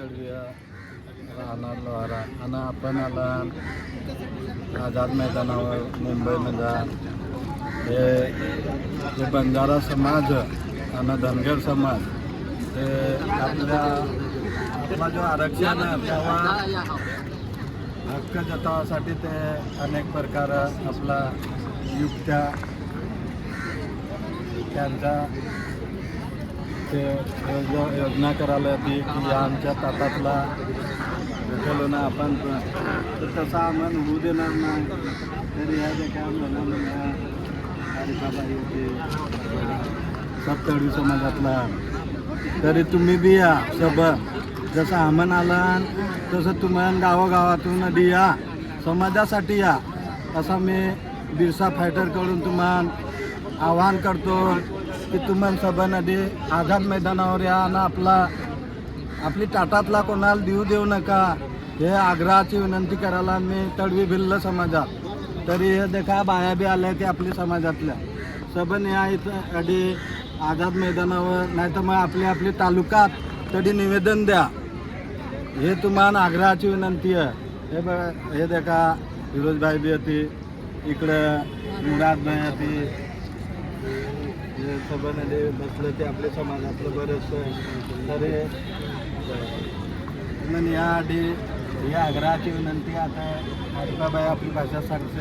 राहणार लोहारा आणि आपण आला आझाद मैदानावर मुंबईमध्ये हे जे बंजारा समाज आणि धनगर समाज हे आपल्या आपला जो आरक्षण तेव्हा हक्क जतावासाठी ते अनेक प्रकार आपला युक्त्या त्यांचा ते योजना करायला ती की आमच्या ताटातला भेटलो ना आपण. तर तसा आम्हाला होऊ देणार नाही. तरी ह्या जे काय म्हणा सप्तळी समाजातला तरी तुम्ही बी या सब जसं आम्हाला आला तसं तुम्हाला गावागावातून बी या. समाजासाठी या. असं मी बिरसा फायटरकडून तुम्हाला आवाहन करतो. की तुम्हाला सभानदी आझाद मैदानावर या आणि आपला आपली ताटातला कोणाला देऊ देऊ नका हे आग्रहाची विनंती करायला मी तडवी भिल्ल समाजात. तरी हे देखा बाया बी आल्या ते आपली समाजातल्या. सबन या इथं अडी आझाद मैदानावर नाही तर मग आपली आपली तालुक्यात तरी निवेदन द्या. हे तुम्हाला आग्रहाची विनंती आहे. हे बघा हे देखा फिरोजभाई बी होती इकडं मुरादबाई होती. सभामध्ये बसलं ते आपल्या समाजातलं बरंचसं तर तरी म्हणून या आधी या आग्रहाची विनंती आता बाई आपली भाषा सांगतील.